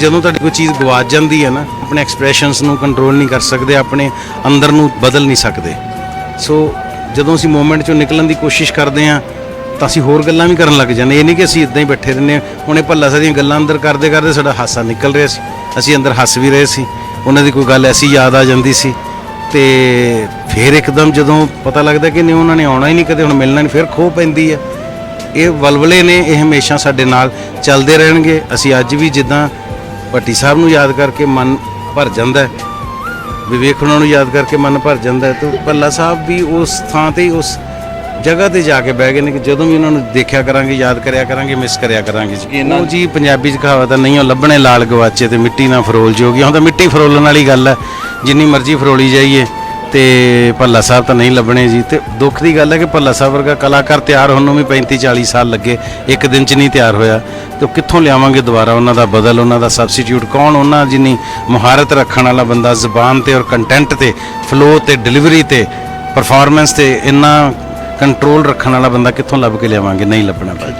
ਜਦੋਂ ਤੁਹਾਡੀ ਕੋਈ ਚੀਜ਼ ਗਵਾਚ ਜਾਂਦੀ ਹੈ ਨਾ, ਆਪਣੇ ਐਕਸਪ੍ਰੈਸ਼ਨਸ ਨੂੰ ਕੰਟਰੋਲ ਨਹੀਂ ਕਰ ਸਕਦੇ, ਆਪਣੇ ਅੰਦਰ ਨੂੰ ਬਦਲ ਨਹੀਂ ਸਕਦੇ। ਸੋ ਜਦੋਂ ਅਸੀਂ ਮੂਮੈਂਟ ਚੋਂ ਨਿਕਲਣ ਦੀ ਕੋਸ਼ਿਸ਼ ਕਰਦੇ ਹਾਂ, ਤਾਂ ਅਸੀਂ ਹੋਰ ਗੱਲਾਂ ਵੀ ਕਰਨ ਲੱਗ ਜਾਂਦੇ ਇਹ ਨਹੀਂ ਕਿ ਅਸੀਂ ਇਦਾਂ ਹੀ ਬੈਠੇ ਰਹਿੰਦੇ ਹਾਂ। ਹੁਣ ਇਹ ਭੱਲਾ ਸਾਡੀਆਂ ਗੱਲਾਂ ਅੰਦਰ ਕਰਦੇ ਕਰਦੇ ਸਾਡਾ ਹਾਸਾ ਨਿਕਲ ਰਿਹਾ ਸੀ। ਅਸੀਂ ਅੰਦਰ ਹੱਸ ਵੀ ਰਹੇ ਸੀ। ਉਹਨਾਂ ਦੀ ਕੋਈ ਗੱਲ ਐਸੀ ਯਾਦ ਆ ਜਾਂਦੀ ਸੀ। ਤੇ ਫਿਰ ਇੱਕਦਮ ਜਦੋਂ ਪਤਾ ਲੱਗਦਾ ਕਿ ਨਹੀਂ, ਉਹਨਾਂ ਨੇ ਆਉਣਾ ਹੀ ਨਹੀਂ ਕਦੇ, ਹੁਣ ਮਿਲਣਾ ਨਹੀਂ, ਫਿਰ ਖੋ ਪੈਂਦੀ ਹੈ। ਇਹ ਵਲਵਲੇ ਨੇ, ਇਹ ਹਮੇਸ਼ਾ ਸਾਡੇ ਨਾਲ ਚੱਲਦੇ ਰਹਿਣਗੇ। ਅਸੀਂ ਅੱਜ ਵੀ ਜਿੱਦਾਂ ਭੱਟੀ ਸਾਹਿਬ ਨੂੰ ਯਾਦ ਕਰਕੇ ਮਨ ਭਰ ਜਾਂਦਾ ਹੈ। ਵਿਵੇਕ ਉਹਨਾਂ ਨੂੰ ਯਾਦ ਕਰਕੇ ਮਨ ਭਰ ਜਾਂਦਾ ਹੈ। ਤਾਂ ਭੱਲਾ ਸਾਹਿਬ ਵੀ ਉਸ ਥਾਂ ਤੇ ਉਸ ਜਗ੍ਹਾ ਤੇ ਜਾ ਕੇ ਬਹਿ ਗਏ ਨੇ ਕਿ ਜਦੋਂ ਵੀ ਉਹਨਾਂ ਨੂੰ ਦੇਖਿਆ ਕਰਾਂਗੇ ਯਾਦ ਕਰਿਆ ਕਰਾਂਗੇ ਮਿਸ ਕਰਿਆ ਕਰਾਂਗੇ ਜੀ। ਉਹ ਜੀ ਪੰਜਾਬੀ ਚ ਕਹਾਵਤ ਨਹੀਂ ਉਹ ਲੱਭਣੇ ਲਾਲ ਗਵਾਚੇ ਤੇ ਮਿੱਟੀ ਨਾਲ ਫਰੋਲ ਜੋਗੀ। ਹੁਣ ਤਾਂ ਮਿੱਟੀ ਫਰੋਲਣ ਵਾਲੀ ਗੱਲ ਹੈ। ਜਿੰਨੀ ਮਰਜ਼ੀ ਫਰੋਲੀ ਜਾਈਏ। ਤੇ ਭੱਲਾ ਸਾਹਿਬ ਤਾਂ ਨਹੀਂ ਲੱਭਣੇ ਜੀ। ਤੇ ਦੁੱਖ ਦੀ ਗੱਲ ਹੈ ਕਿ ਭੱਲਾ ਸਾਹਿਬ ਵਰਗਾ ਕਲਾਕਾਰ ਤਿਆਰ ਹੋਣ ਨੂੰ ਵੀ 35 40 ਸਾਲ ਲੱਗੇ, ਇੱਕ ਦਿਨ ਚ ਨਹੀਂ ਤਿਆਰ ਹੋਇਆ। ਤੇ ਉਹ ਕਿੱਥੋਂ ਲਿਆਵਾਂਗੇ ਦੁਬਾਰਾ? ਉਹਨਾਂ ਦਾ ਬਦਲ, ਉਹਨਾਂ ਦਾ ਸਬਸਟੀਟਿਊਟ ਕੌਣ? ਉਹਨਾਂ ਜਿੰਨੀ ਮੁਹਾਰਤ ਰੱਖਣ ਵਾਲਾ ਬੰਦਾ ਜ਼ੁਬਾਨ ਤੇ ਔਰ ਕੰਟੈਂਟ ਤੇ ਫਲੋ ਤੇ ਡਿਲੀਵਰੀ ਤੇ ਪਰਫਾਰਮੈਂਸ ਤੇ ਇੰਨਾ ਕੰਟਰੋਲ ਰੱਖਣ ਵਾਲਾ ਬੰਦਾ ਕਿੱਥੋਂ ਲੱਭ ਕੇ ਲਿਆਵਾਂਗੇ? ਨਹੀਂ ਲੱਭਣਾ ਭਾਜੀ।